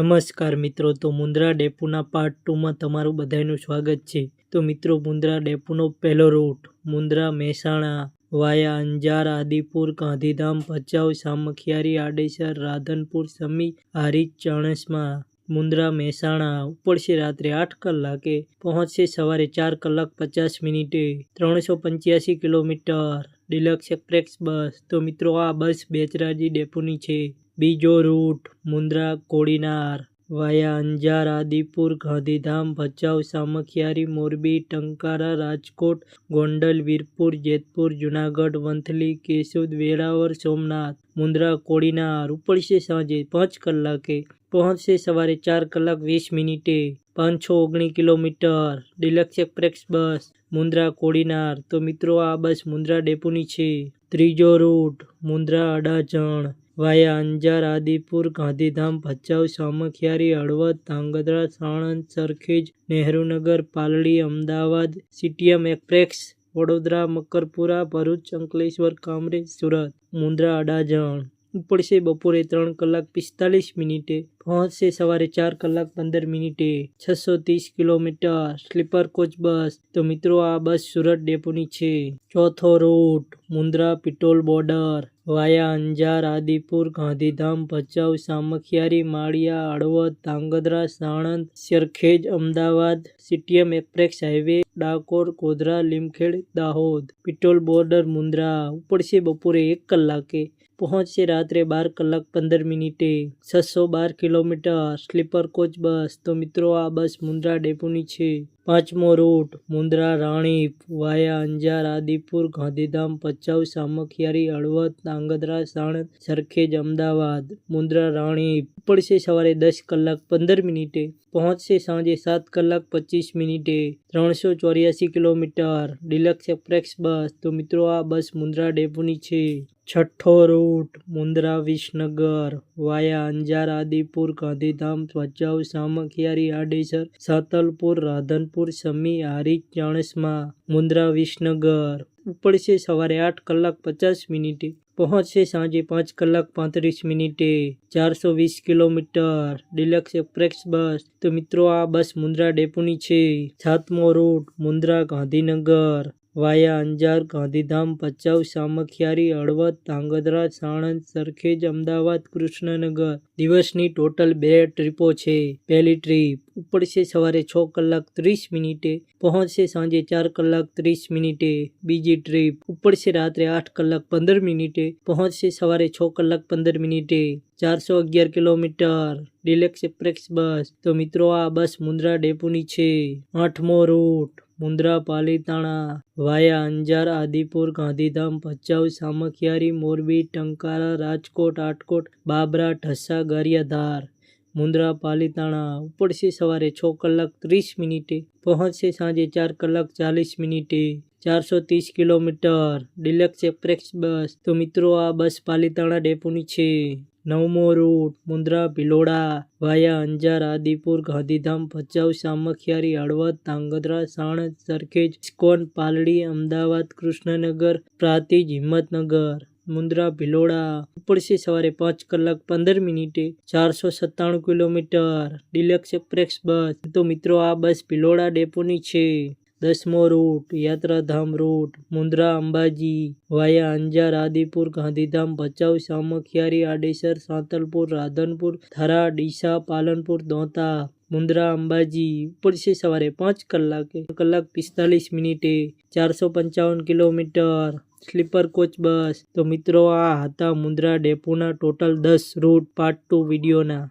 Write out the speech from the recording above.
નમસ્કાર મિત્રો, તો મુન્દ્રા ડેપોના પાર્ટ ટુમાં તમારું બધાનું સ્વાગત છે. તો મિત્રો મુન્દ્રા ડેપોનો પહેલો રૂટ મુન્દ્રા મહેસાણા, વાયા, અંજાર, આદિપુર, ગાંધીધામ, ભચાઉ, સામખિયારી, આડેસર, રાધનપુર, સમી, હારીજ, ચણસમાં. મુન્દ્રા મહેસાણા ઉપડશે રાત્રે આઠ કલાકે, પહોંચશે સવારે ચાર કલાક પચાસ મિનિટે. ત્રણસો પંચ્યાસી કિલોમીટર ડિલક્સ એક્સપ્રેસ બસ. તો મિત્રો, આ બસ બેચરાજી ડેપોની છે. બીજો રૂટ, મુન્દ્રા, કોડીનાર, વાયા, અંજાર, આદિપુર, ગાંધીધામ, ભચાઉ, સામખિયારી, મોરબી, ટંકારા, રાજકોટ, ગોંડલ, વીરપુર, જેતપુર, જુનાગઢ, વંથલી, કેશોદ, વેરાવળ, સોમનાથ, મુન્દ્રા, કોડીનાર. ઉપડશે સાંજે પાંચ કલાકે. પહોંચશે સવારે ચાર કલાક વીસ મિનિટે. પાંચસો ઓગણી kilometre. Deluxe express bus. Mundra, Kodinar. તો મિત્રો, આ બસ મુન્દ્રા ડેપોની છે. ત્રીજો route, Mundra Adajan. Via Anjar, Adipur, Gandhidham, Bhachau, Samakhiali, Halvad, Dhrangadhra, Sanand, Sarkhej, Nehrunagar, Paldi, Ahmedabad, CTM express, Vadodara, Makarpura, Bharuch, Ankleshwar, Kamrej, Surat, Mundra, Adajan. ઉપડશે બપોરે ત્રણ કલાક પિસ્તાલીસ મિનિટે, પહોંચશે સવારે ચાર કલાક પંદર મિનિટે. છસો ત્રીસ કિલોમીટર, સ્લીપર કોચ બસ. તો મિત્રો, આ બસ સુરત ડેપોની છે. ચોથો route, Mundra Pitol border. Via Anjar, Adipur, Gandhidham, Bhachau, Samakhiali, Maliya, Halvad, Dhrangadhra, Sanand Sarkhej Ahmedabad, CTM express highway, Dakor, Godhra, Limkheda, Dahod. Pitol border Mundra. ઉપડશે બપોરે એક કલાકે. પહોંચશે રાત્રે બાર કલાક પંદર મિનિટે. છસો બાર કિલોમીટર સ્લીપર કોચ બસ. તો મિત્રો, આ બસ મુન્દ્રા ડેપોની છે. પાંચમો રૂટ મુન્દ્રા રાણીપ વાયા, અંજાર, આદિપુર, ગાંધીધામ ભચાઉ સામખિયારી, હળવદ ધાંગધ્રા સાણંદ સરખેજ, અમદાવાદ. મુન્દ્રા રાણીપ પડશે સવારે દસ કલાક પંદર મિનિટે, પહોંચશે સાંજે સાત કલાક પચીસ મિનિટે. ત્રણસો ચોર્યાસી કિલોમીટર, ડિલક્સ એક્સપ્રેસ બસ. તો મિત્રો, આ બસ મુન્દ્રા ડેપોની છે. છઠ્ઠો રૂટ મુન્દ્રા વિસનગર, વાયા, અંજાર, આદિપુર, ગાંધીધામ ભચાઉ સામખિયારી, આડેસર, સાતલપુર રાધનપુર, સમી હારી ચાણસમાં મુન્દ્રા, વિસનગર. ઉપડશે સવારે આઠ કલાક પચાસ મિનિટે. પહોંચશે સાંજે પાંચ કલાક પાંત્રીસ મિનિટે. ચારસો વીસ કિલોમીટર. ડિલક્સ એક્સપ્રેસ બસ. તો મિત્રો, આ બસ મુન્દ્રા ડેપોની છે. સાતમો રૂટ મુન્દ્રા ગાંધીનગર. વાયા અંજાર, ગાંધીધામ, ભચાઉ, સામખિયારી, હળવદ, ધાંગધ્રા, સાણંદ, સરખેજ, અમદાવાદ, કૃષ્ણનગર. દિવસની ટોટલ બે ટ્રીપો છે. પહેલી ટ્રીપ ઉપડશે સવારે છ કલાક ત્રીસ મિનિટે, પહોંચશે સાંજે ચાર કલાક ત્રીસ મિનિટે. બીજી ટ્રીપ ઉપડશે રાત્રે આઠ કલાક પંદર મિનિટે, પહોંચશે સવારે છ કલાક પંદર મિનિટે. ચારસો અગિયાર કિલોમીટર ડિલેક્સ એક્સપ્રેસ બસ. તો મિત્રો, આ બસ મુન્દ્રા ડેપોની છે. આઠમો રૂટ. મુન્દ્રા પાલીતાણા વાયા, અંજાર, આદિપુર, ગાંધીધામ, ભચાઉ, સામખિયારી, મોરબી, ટંકારા, રાજકોટ, આટકોટ, બાબરા, ઢસા, ગારિયાધાર. મુન્દ્રા પાલીતાણા ઉપડશે સવારે છ કલાક ત્રીસ મિનિટે, પહોંચશે સાંજે ચાર કલાક ચાલીસ મિનિટે. ચારસો ત્રીસ કિલોમીટર ડિલક્સ એપ્રેક્સ બસ. તો મિત્રો, આ બસ પાલીતાણા ડેપોની છે. નવમો route Mundra Bhiloda, via, Anjar, Adipur, Gandhidham, Bhachau, Samakhiali, Halvad, Dhrangadhra Sanand Sarkhej, ISKCON, Paldi, Ahmedabad, Krishnanagar, Prantij, Himmatnagar Mundra Bhiloda. ઉપડશે સવારે પાંચ કલાક પંદર મિનિટે ચારસો સત્તાણું કિલોમીટર ડિલક્સ એક્સપ્રેસ બસ. તો મિત્રો, આ બસ ભિલોડા ડેપોની છે. દસમો રૂટ, યાત્રાધામ રૂટ, મુન્દ્રા, અંબાજી, વાયા, અંજાર, આદિપુર, ગાંધીધામ, ભચાઉ, સામખિયારી, આડેસર, સાંતલપુર, રાધનપુર, થરા, ડીસા, પાલનપુર, દોતા, મુન્દ્રા, અંબાજી ઉપડશે સવારે પાંચ કલાકે. કલાક પિસ્તાલીસ મિનિટે, ચારસો પંચાવન કિલોમીટર, સ્લીપર કોચ બસ. તો મિત્રો, આ હતા મુન્દ્રા ડેપોના ટોટલ દસ રૂટ પાર્ટ ટુ વિડીયોના.